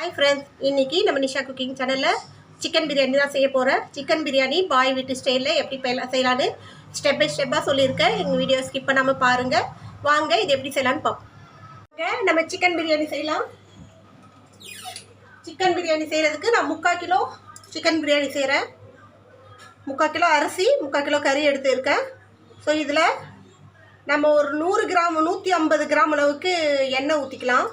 Hi friends இன்னைக்கு நம்ம Nisha cooking சேனலில் சிக்கன் பிரியாணி தான் செய்ய போகிறேன் சிக்கன் பிரியாணி பாய் வீட்டு ஸ்டைலில் எப்படி செய்யலான்னு ஸ்டெப் பை ஸ்டெப்பாக சொல்லியிருக்கேன். எங்கள் வீடியோ ஸ்கிப் பண்ணாமல் பாருங்கள் வாங்க இது எப்படி செய்யலான்னு பார்ப்போம் வாங்க, நம்ம சிக்கன் பிரியாணி செய்யலாம். சிக்கன் பிரியாணி செய்கிறதுக்கு நான் முக்கால் கிலோ சிக்கன் பிரியாணி செய்கிறேன் முக்கால் கிலோ அரிசி முக்கால் கிலோ கறி எடுத்துருக்கேன். ஸோ இதில் நம்ம ஒரு நூறு கிராம் நூற்றி ஐம்பது கிராம் அளவுக்கு எண்ணெய் ஊற்றிக்கலாம்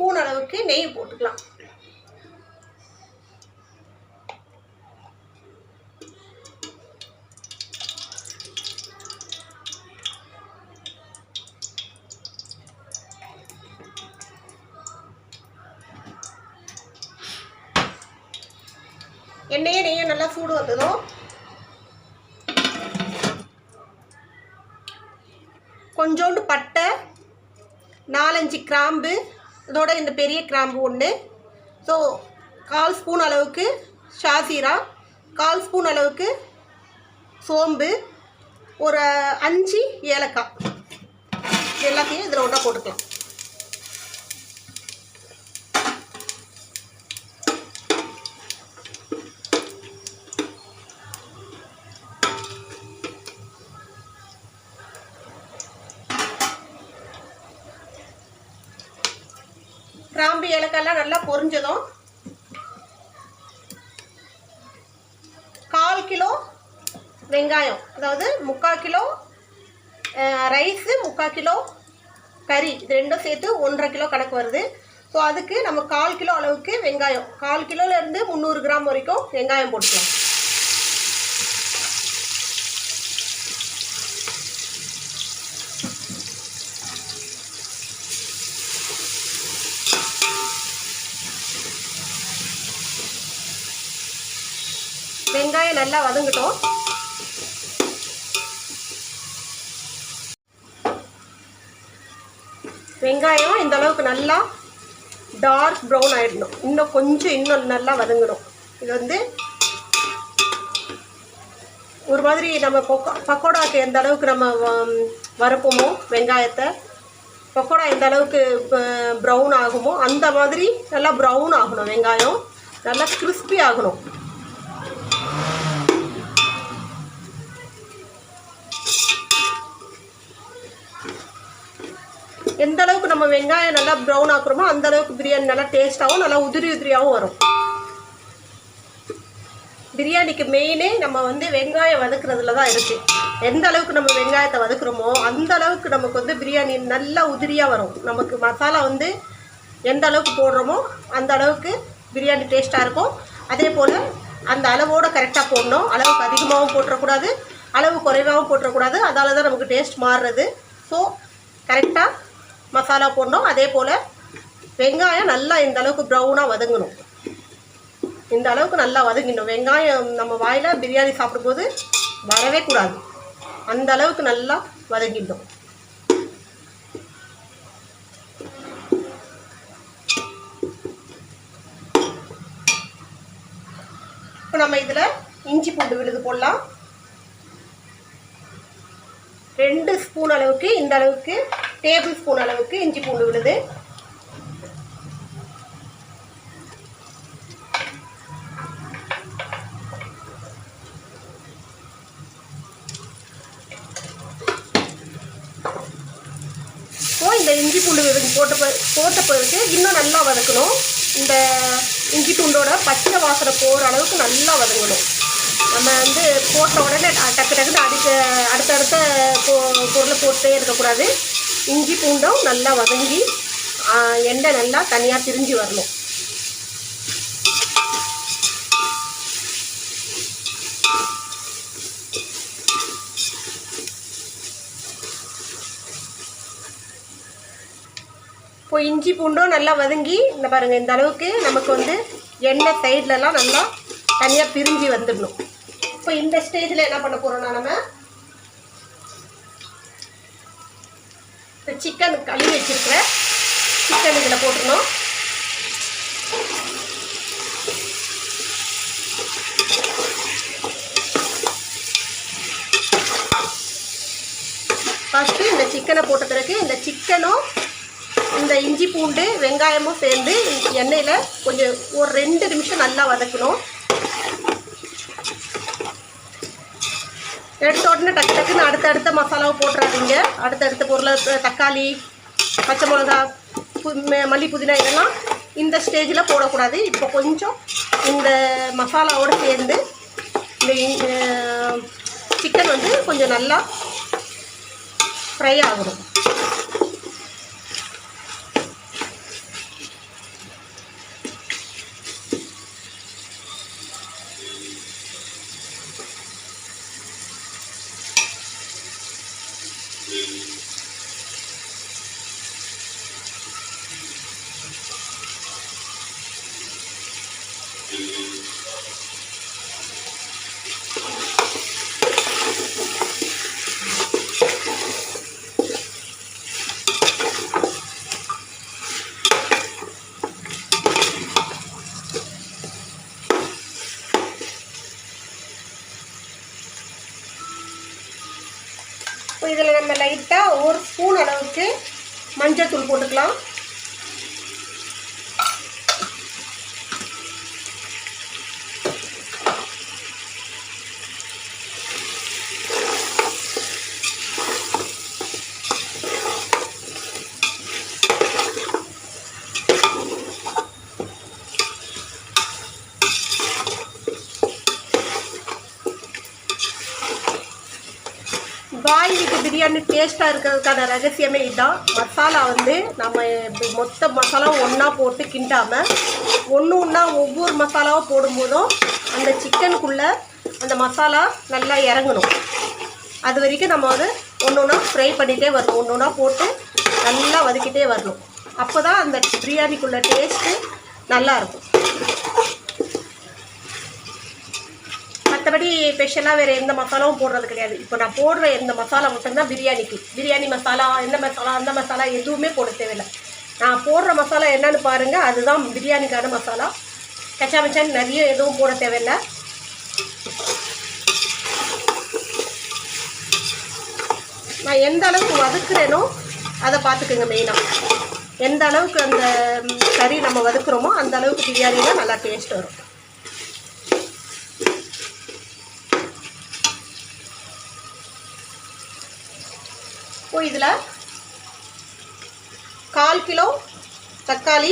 ஸ்பூன் அளவுக்கு நெய் போட்டுக்கலாம். எண்ணெயே நெய்யும் நல்லா சூடு வந்ததும் கொஞ்சோண்டு பட்டை நாலஞ்சு கிராம்பு இதோட இந்த பெரிய கிராம்பு ஒன்று ஸோ கால் ஸ்பூன் அளவுக்கு ஷாசீரா கால் ஸ்பூன் அளவுக்கு சோம்பு ஒரு அஞ்சு ஏலக்காய். எல்லாத்தையும் இதில் ஒன்றா போட்டுக்கலாம். கிராம்பு ஏலக்காயெல்லாம் நல்லா பொரிஞ்சதும் கால் கிலோ வெங்காயம் அதாவது முக்கால் கிலோ ரைஸு முக்கால் கிலோ கறி இது ரெண்டும் சேர்த்து ஒன்றரை கிலோ கணக்கு வருது. ஸோ அதுக்கு நம்ம கால் கிலோ அளவுக்கு வெங்காயம். கால் கிலோலேருந்து முந்நூறு கிராம் வரைக்கும் வெங்காயம் போட்டுக்கலாம். வெங்காயம் நல்லா வதங்கட்டும். வெங்காயம் இந்த அளவுக்கு நல்லா டார்க் ப்ரௌன் ஆயிடணும். இன்னும் கொஞ்சம் இன்னும் நல்லா வதங்கணும். இது வந்து ஒரு மாதிரி நம்ம பக்கோ பக்கோடாக்கு எந்த அளவுக்கு நம்ம வ- வறுப்போமோ வெங்காயத்தை பக்கோடா எந்த அளவுக்கு ப்ரௌன் ஆகுமோ அந்த மாதிரி நல்லா ப்ரௌன் ஆகணும் வெங்காயம். நல்லா கிறிஸ்பி ஆகணும். நம்ம வெங்காயம் நல்லா ப்ரௌன் ஆக்குறோமோ அந்த அளவுக்கு பிரியாணி நல்லா டேஸ்ட்டாகவும் நல்லா உதிரி உதிரியாகவும் வரும். பிரியாணிக்கு மெயினே நம்ம வந்து வெங்காயம் வதக்குறதுல தான் இருக்குது எந்த அளவுக்கு நம்ம வெங்காயத்தை வதக்குறோமோ அந்த அளவுக்கு நமக்கு வந்து பிரியாணி நல்லா உதிரியாக வரும். நமக்கு மசாலா வந்து எந்த அளவுக்கு போடுறோமோ அந்த அளவுக்கு பிரியாணி டேஸ்ட்டாக இருக்கும். அதே போல் அந்த அளவோடு கரெக்டாக போடணும். அளவுக்கு அதிகமாகவும் போட்டுறக்கூடாது. அளவு குறைவாகவும் போட்டுறக்கூடாது. அதால் தான் நமக்கு டேஸ்ட் மாறுறது. ஸோ கரெக்டாக மசாலா போடணும். அதே போல் வெங்காயம் நல்லா இந்த அளவுக்கு ப்ரௌனாக வதங்கணும். இந்த அளவுக்கு நல்லா வதங்கிடணும். வெங்காயம் நம்ம வாயில் பிரியாணி சாப்பிடும்போது வரவே கூடாது. அந்த அளவுக்கு நல்லா வதங்கிடணும். இப்போ நம்ம இதில் இஞ்சி பூண்டு விழுது போடலாம். ரெண்டு ஸ்பூன் அளவுக்கு இந்த அளவுக்கு டேபிள் ஸ்பூன் அளவுக்கு இஞ்சி பூண்டு விழுது. இந்த இஞ்சி பூண்டு போட்ட போட்ட பிறகு இன்னும் நல்லா வதக்கணும். இந்த இஞ்சி பூண்டோட பச்சை வாசனை போகிற அளவுக்கு நல்லா வதங்கணும். நம்ம வந்து போட்ட உடனே டக்கு டக்குன்னு அடுத்த அடுத்தடுத்த பொ பொருளை போட்டே இருக்கக்கூடாது. இஞ்சி பூண்டும் நல்லா வதங்கி எண்ணெய் நல்லா தனியாக திரிஞ்சு வரணும். இப்போ இஞ்சி பூண்டும் நல்லா வதங்கி இந்த பாருங்கள் இந்த அளவுக்கு நமக்கு வந்து எண்ணெய் சைட்லலாம் நல்லா தனியாக பிரிஞ்சு வந்துடணும். இப்போ இந்த ஸ்டேஜில் என்ன பண்ண போகிறோம்னா நம்ம இப்போ சிக்கன் கழுவி வச்சுருக்கிறேன். சிக்கன் இதில் போட்டுக்கணும். ஃபஸ்ட்டு இந்த சிக்கனை போட்ட பிறகு இந்த சிக்கனும் இந்த இஞ்சி பூண்டு வெங்காயமும் சேர்ந்து எண்ணெயில் கொஞ்சம் ஒரு ரெண்டு நிமிஷம் நல்லா வதக்கணும். எடுத்த உடனே டக்கு டக்குன்னு அடுத்தடுத்த மசாலாவை போட்டுறாதீங்க. அடுத்தடுத்த பொருளை தக்காளி பச்சை மிளகா பு மல்லி புதினா இதெல்லாம் இந்த ஸ்டேஜில் போடக்கூடாது. இப்போ கொஞ்சம் இந்த மசாலாவோடு சேர்ந்து இந்த சிக்கன் வந்து கொஞ்சம் நல்லா ஃப்ரை ஆகணும். இதில் நம்ம லைட்டாக ஒரு ஸ்பூன் அளவுக்கு மஞ்சள் தூள் போட்டுக்கலாம். பாய் வீட்டு பிரியாணி டேஸ்ட்டாக இருக்கிறதுக்கான ரகசியமே இதுதான் மசாலா வந்து நம்ம மொத்த மசாலாவும் ஒன்றா போட்டு கிண்டாமல் ஒன்று ஒன்றா ஒவ்வொரு மசாலாவும் போடும்போதும் அந்த சிக்கனுக்குள்ளே அந்த மசாலா நல்லா இறங்கணும். அது வரைக்கும் நம்ம வந்து ஒன்று ஒன்றா ஃப்ரை பண்ணிகிட்டே வரணும். ஒன்று ஒன்றா போட்டு நல்லா வதக்கிட்டே வரணும். அப்போ தான் அந்த பிரியாணிக்குள்ள டேஸ்ட்டு நல்லாயிருக்கும் மற்றபடி ஸ்பெஷலாக வேறு எந்த மசாலாவும் போடுறது கிடையாது. இப்போ நான் போடுற எந்த மசாலா மட்டும்தான் பிரியாணிக்கு. பிரியாணி மசாலா எந்த மசாலா அந்த மசாலா எதுவுமே போட தேவையில்லை. நான் போடுற மசாலா என்னன்னு பாருங்கள் அதுதான் பிரியாணிக்கான மசாலா. கச்சா மச்சான் நிறைய எதுவும் போட தேவையில்லை. நான் எந்த அளவுக்கு வதக்குறேனோ அதை பார்த்துக்குங்க மெயினாக எந்த அளவுக்கு அந்த கறி நம்ம வதக்குறோமோ அந்த அளவுக்கு பிரியாணியில் நல்லா டேஸ்ட் வரும். இப்போ இதில் கால் கிலோ தக்காளி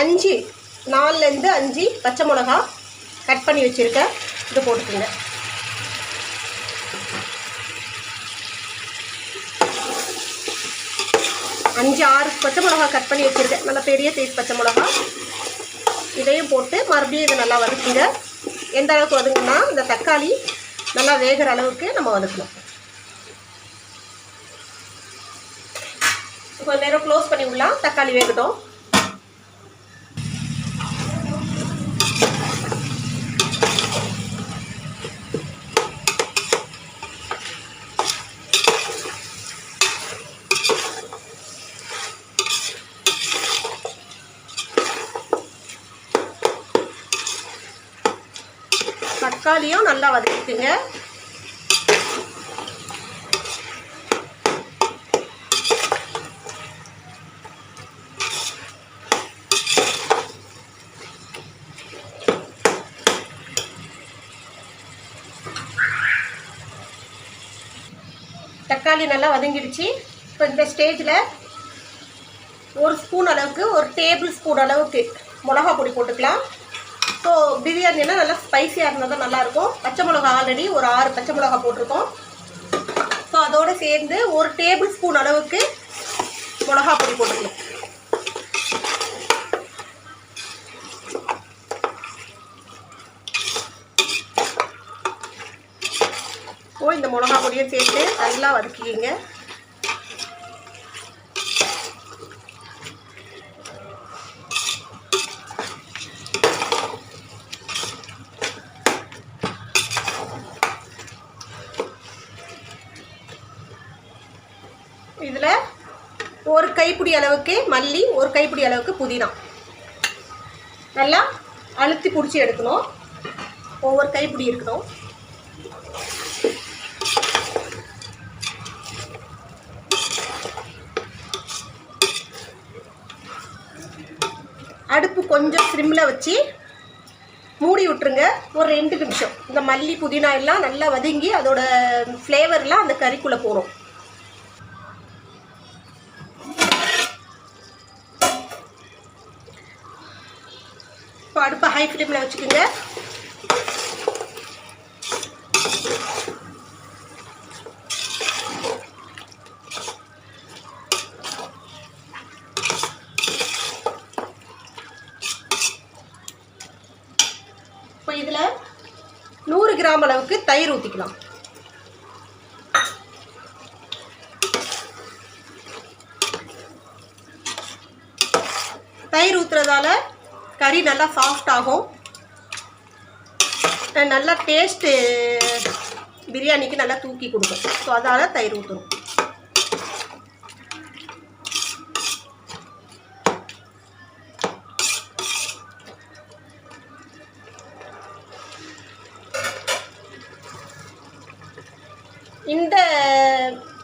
அஞ்சு நாலுலேருந்து அஞ்சு பச்சை மிளகா கட் பண்ணி வச்சுருக்கேன் இது போட்டுக்கோங்க. அஞ்சு ஆறு பச்சை மிளகா கட் பண்ணி வச்சுருக்கேன். நல்லா பெரிய சைஸ் பச்சை மிளகா. இதையும் போட்டு மறுபடியும் இதை நல்லா வதக்குங்க. எந்த அளவுக்கு வதங்குனா இந்த தக்காளி நல்லா வேகிற அளவுக்கு நம்ம வதக்கணும். கொஞ்ச நேரம் க்ளோஸ் பண்ணி விடலாம். தக்காளி வேகட்டும். தக்காளியும் நல்லா வதக்கிக்குங்க. தக்காளி நல்லா வதங்கிடுச்சு. இப்போ இந்த ஸ்டேஜில் ஒரு ஸ்பூன் அளவுக்கு ஒரு டேபிள் ஸ்பூன் அளவுக்கு மிளகா பொடி போட்டுக்கலாம். ஸோ பிரியாணினா நல்லா ஸ்பைசியாக இருந்தால் தான் நல்லாயிருக்கும். பச்சை மிளகா ஆல்ரெடி ஒரு ஆறு பச்சை மிளகா போட்டிருக்கோம். ஸோ அதோடு சேர்ந்து ஒரு டேபிள் ஸ்பூன் அளவுக்கு மிளகா பொடி போட்டுக்கலாம். மிளகா பொடியும் சேர்த்து நல்லா வதக்கிக்கிங்க. இதில் ஒரு கைப்பிடி அளவுக்கு மல்லி ஒரு கைப்பிடி அளவுக்கு புதினா. நல்லா அழுத்தி பிடிச்சி எடுக்கணும். ஒவ்வொரு கைப்பிடி இருக்கணும் அடுப்பு கொஞ்சம் சிம்மில் வச்சு மூடி விட்டுருங்க. ஒரு ரெண்டு நிமிஷம். இந்த மல்லி புதினா எல்லாம் நல்லா வதங்கி அதோட ஃப்ளேவர்லாம் அந்த கறிக்குள்ளே போகணும் இப்போ அடுப்பை ஹை ஃப்ளேமில் வச்சுக்கோங்க இப்போ இதில் நூறு கிராம் அளவுக்கு தயிர் ஊற்றிக்கலாம் தயிர் ஊற்றுறதால கறி நல்லா சாஃப்ட் ஆகும். நல்லா டேஸ்ட்டு பிரியாணிக்கு நல்லா தூக்கி கொடுக்கும். ஸோ அதனால் தயிர் ஊற்றுறோம் இந்த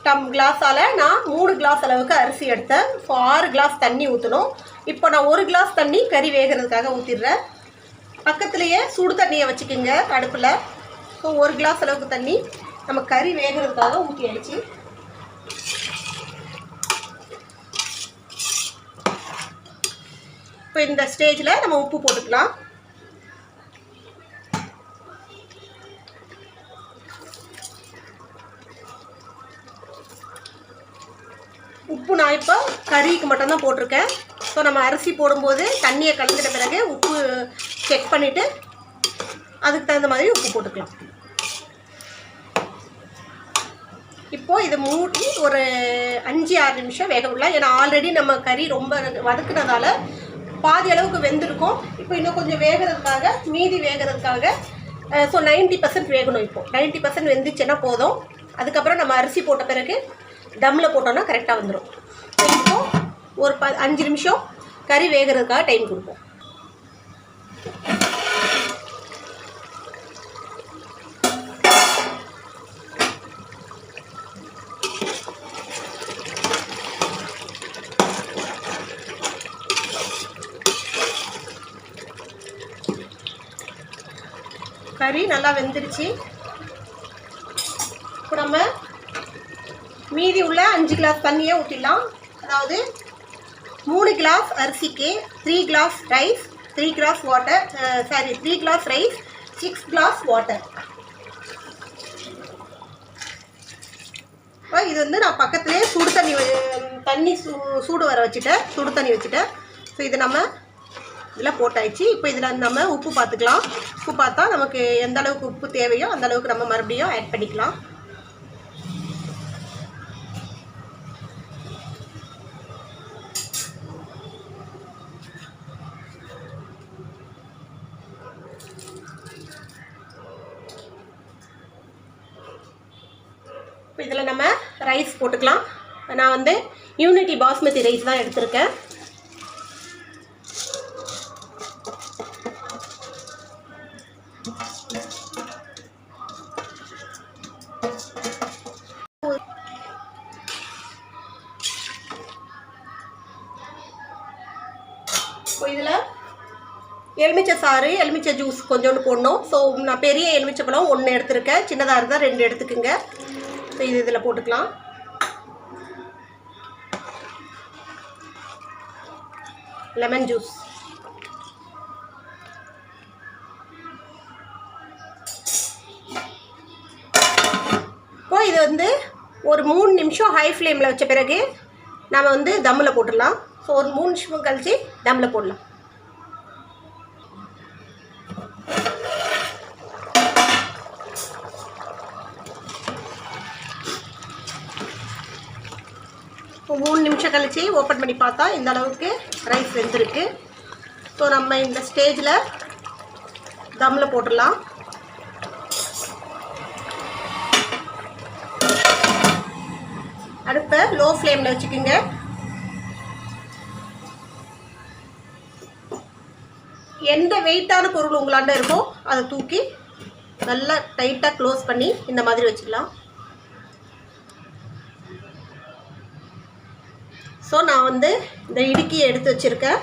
டம் கிளாஸால் நான் மூணு கிளாஸ் அளவுக்கு அரிசி எடுத்தேன். ஸோ ஆறு கிளாஸ் தண்ணி ஊற்றணும் இப்போ நான் ஒரு கிளாஸ் தண்ணி கறி வேகிறதுக்காக ஊற்றிடுறேன் பக்கத்துலேயே சுடு தண்ணியை வச்சுக்கோங்க அடுப்பில். ஸோ ஒரு கிளாஸ் அளவுக்கு தண்ணி நம்ம கறி வேகிறதுக்காக ஊற்றி இப்போ இந்த ஸ்டேஜில் நம்ம உப்பு போட்டுக்கலாம். உப்பு நான் இப்போ கறிக்கு மட்டும்தான் போட்டிருக்கேன். ஸோ நம்ம அரிசி போடும்போது தண்ணியை கலந்துட்ட பிறகு உப்பு செக் பண்ணிவிட்டு அதுக்கு தகுந்த மாதிரி உப்பு போட்டுக்கலாம். இப்போது இதை மூடி ஒரு அஞ்சு ஆறு நிமிஷம் வேக விடலாம். ஏன்னா ஆல்ரெடி நம்ம கறி ரொம்ப வதக்குனதால பாதி அளவுக்கு வெந்திருக்கும். இப்போ இன்னும் கொஞ்சம் வேகிறதுக்காக மீதி வேகிறதுக்காக ஸோ 90% பர்சன்ட் வேகணும் இப்போது நைன்ட்டி பர்சன்ட் வெந்துச்சுன்னா போதும். அதுக்கப்புறம் நம்ம அரிசி போட்ட பிறகு தம்மில் போட்டோம்னா கரெக்டாக வந்துடும் இப்போ ஒரு ப அஞ்சு நிமிஷம் கறி வேகிறதுக்காக டைம் கொடுப்போம். கறி நல்லா வெந்துருச்சு. இப்போ நம்ம மீதி உள்ள அஞ்சு கிளாஸ் தண்ணியை ஊற்றிடலாம் அதாவது மூணு கிளாஸ் அரிசிக்கு three glass rice three glass water sorry three glass rice six glass water இப்போ இது வந்து நான் பக்கத்துலேயே சுடு தண்ணி தண்ணி சூ சூடு வர வச்சுட்டேன். சுடு தண்ணி வச்சுட்டேன். ஸோ இது நம்ம இதில் போட்டாயிடுச்சு இப்போ இதில் நம்ம உப்பு பார்த்துக்கலாம் உப்பு பார்த்தா நமக்கு எந்த அளவுக்கு உப்பு தேவையோ அந்த அளவுக்கு நம்ம மறுபடியும் ஆட் பண்ணிக்கலாம். இப்போ இதில் நம்ம ரைஸ் போட்டுக்கலாம். நான் வந்து யூனிட்டி பாஸ்மதி ரைஸ் தான் எடுத்திருக்கேன். ஸோ இதில் எலுமிச்சை சாறு எலுமிச்சை ஜூஸ் கொஞ்சோண்டு போடணும். ஸோ நான் பெரிய எலுமிச்சை பழம் ஒன்று எடுத்திருக்கேன். சின்னதாக இருந்தால் ரெண்டு எடுத்துக்கோங்க. இது இதில் போட்டுக்கலாம். லெமன் ஜூஸ் இப்போ இது வந்து ஒரு மூணு நிமிஷம் ஹை ஃப்ளேமில் வச்ச பிறகு நம்ம வந்து தம்மில் போட்டுடலாம். ஸோ ஒரு மூணு நிமிஷம் கழித்து தம்மில் போடலாம் இப்போ மூணு நிமிஷம் கழிச்சு ஓப்பன் பண்ணி பார்த்தா இந்த அளவுக்கு ரைஸ் வெந்திருக்கு ஸோ நம்ம இந்த ஸ்டேஜில் தம்மில் போட்டுடலாம். அடுப்பை லோ ஃப்ளேமில் வச்சுக்கோங்க. எந்த வெயிட்டான பொருள் உங்களாண்ட இருக்கோ அதை தூக்கி நல்லா டைட்டாக க்ளோஸ் பண்ணி இந்த மாதிரி வச்சுக்கலாம் ஸோ நான் வந்து இந்த இடுக்கியை எடுத்து வச்சுருக்கேன்.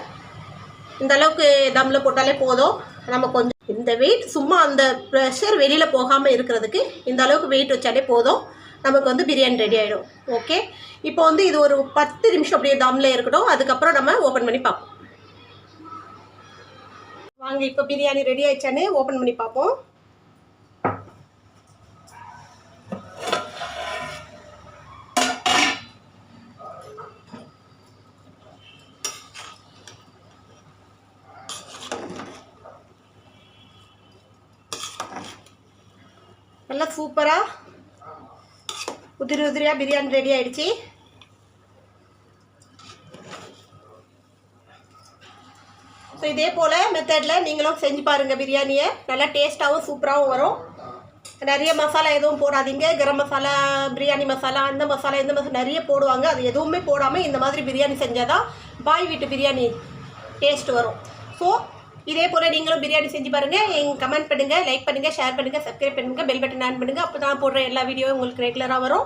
இந்த அளவுக்கு தம்மில் போட்டாலே போதும். நம்ம கொஞ்சம் இந்த வெயிட் சும்மா அந்த ப்ரெஷர் வெளியில் போகாமல் இருக்கிறதுக்கு இந்த அளவுக்கு வெயிட் வச்சாலே போதும். நமக்கு வந்து பிரியாணி ரெடி ஆகிடும் ஓகே இப்போ வந்து இது ஒரு பத்து நிமிஷம் அப்படியே தம்மில் இருக்கட்டும். அதுக்கப்புறம் நம்ம ஓப்பன் பண்ணி பார்ப்போம். வாங்க இப்போ பிரியாணி ரெடி ஆயிடுச்சானே ஓப்பன் பண்ணி பார்ப்போம். நல்லா சூப்பராக உதிரி உதிரியாக பிரியாணி ரெடி ஆகிடுச்சி ஸோ இதே போல் மெத்தடில் நீங்களும் செஞ்சு பாருங்கள் பிரியாணியை. நல்லா டேஸ்ட்டாகவும் சூப்பராகவும் வரும். நிறைய மசாலா எதுவும் போடாதீங்க. கரம் மசாலா பிரியாணி மசாலா அந்த மசாலா இந்த மசாலா நிறைய போடுவாங்க. அது எதுவுமே போடாமல் இந்த மாதிரி பிரியாணி செஞ்சால் தான் பாய் வீட்டு பிரியாணி டேஸ்ட் வரும். ஸோ இதே போல் நீங்களும் பிரியாணி செஞ்சு பாருங்கள் எங்க கமெண்ட் பண்ணுங்கள் லைக் பண்ணுங்கள் ஷேர் பண்ணுங்கள் சப்ஸ்கிரைப் பண்ணுங்கள் பெல் பட்டன் ஆன் பண்ணுங்கள் அப்போ தான் போடுற எல்லா வீடியோவும் உங்களுக்கு ரெகுலராக வரும்.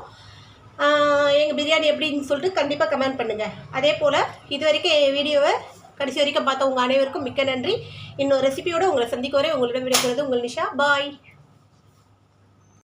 எங்கள் பிரியாணி எப்படின்னு சொல்லிட்டு கண்டிப்பாக கமெண்ட் பண்ணுங்கள் அதே போல் இது வரைக்கும் என் வீடியோவை கடைசி வரைக்கும் பார்த்த உங்கள் அனைவருக்கும் மிக்க நன்றி. இன்னொரு ரெசிபியோடு உங்களை சந்திக்க வரை உங்களிடம் விடைக்கிறது உங்கள் நிஷா. பாய்